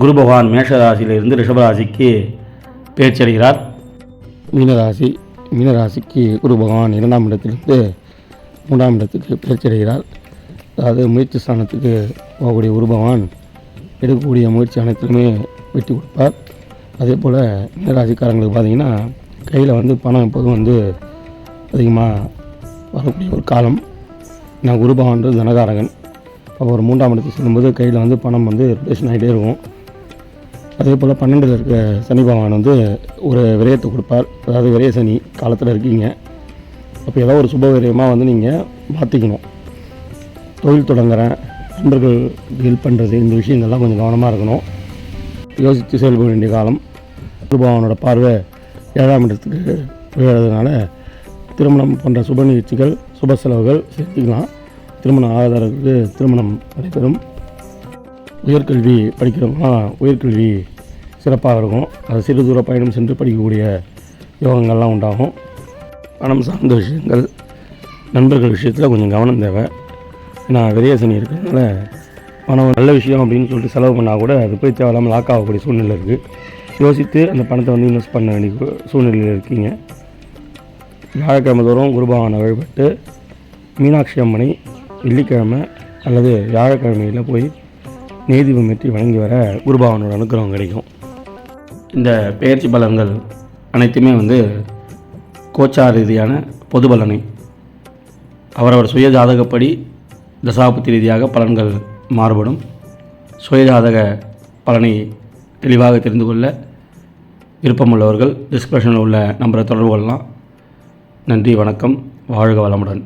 குரு பகவான் மேஷராசியிலிருந்து ரிஷபராசிக்கு பேச்சடைகிறார். மீனராசி மீனராசிக்கு குரு பகவான் இரண்டாம் இடத்திலிருந்து மூன்றாம் இடத்துக்கு பேச்சடைகிறார். அதாவது முயற்சி ஸ்தானத்துக்கு போகக்கூடிய குரு பகவான் எடுக்கக்கூடிய முயற்சி அனைத்திலுமே வெட்டி கொடுப்பார். அதே போல் மீனராசிக்காரங்களுக்கு பார்த்திங்கன்னா கையில் வந்து பணம் எப்போதும் வந்து அதிகமாக வரக்கூடிய ஒரு காலம். நான் குரு பகவான்றது தனகாரகன். அப்போ ஒரு மூன்றாம் இடத்துக்கு செல்லும்போது கையில் வந்து பணம் வந்து ரொட்டேஷன் ஆகிட்டே இருக்கும். அதே போல் பன்னெண்டில் இருக்க சனி பகவான் வந்து ஒரு விரயத்தை கொடுப்பார். அதாவது விரய சனி காலத்தில் இருக்கீங்க. அப்போ ஏதோ ஒரு சுப விரயமாக வந்து நீங்கள் மாற்றிக்கணும் தொழில் தொடங்குறேன் நண்பர்கள் ஹெல்ப் பண்ணுறது இந்த விஷயங்கள்லாம் கொஞ்சம் கவனமாக இருக்கணும். யோசித்து செயல்பட வேண்டிய காலம். குருபகவானோட பார்வை ஏழாம் இடத்துக்கு போயிடுறதுனால திருமணம் போன்ற சுப நிகழ்ச்சிகள் சுப செலவுகள் செஞ்சுக்கலாம் திருமணம் ஆதாரத்துக்கு திருமணம் நடைபெறும். உயர்கல்வி படிக்கிறவங்களாம் உயர்கல்வி சிறப்பாக இருக்கும். அது சிறு தூர பயணம் சென்று படிக்கக்கூடிய யோகங்கள்லாம் உண்டாகும். பணம் சார்ந்த விஷயங்கள் நண்பர்கள் விஷயத்தில் கொஞ்சம் கவனம் தேவை. ஏன்னா விரைய சனி இருக்கிறதுனால பணம் நல்ல விஷயம் அப்படின்னு சொல்லிட்டு செலவு பண்ணால் கூட அது போய் தேவையில்லாமல் லாக் ஆகக்கூடிய சூழ்நிலை இருக்குது யோசித்து அந்த பணத்தை வந்து இன்வெஸ்ட் பண்ண வேண்டிய சூழ்நிலையில் இருக்கீங்க. வியாழக்கிழமை தோறும் குருபகவானை வழிபட்டு மீனாட்சி அம்மனை வெள்ளிக்கிழமை அல்லது வியாழக்கிழமையில் போய் நேதிபம் ஏற்றி வழங்கி வர குருபாவனோட அனுக்கிரகம் கிடைக்கும். இந்த பெயர்ச்சி பலன்கள் அனைத்துமே வந்து கோச்சார் ரீதியான பொது பலனை. அவரவர் சுய ஜாதகப்படி தசாபுத்தி ரீதியாக பலன்கள் மாறுபடும். சுயஜாதக பலனை தெளிவாக தெரிந்து கொள்ள விருப்பமுள்ளவர்கள் டிஸ்கிரிப்ஷனில் உள்ள நம்பரை தொடர்பு கொள்ளலாம். நன்றி வணக்கம். வாழ்க வளமுடன்.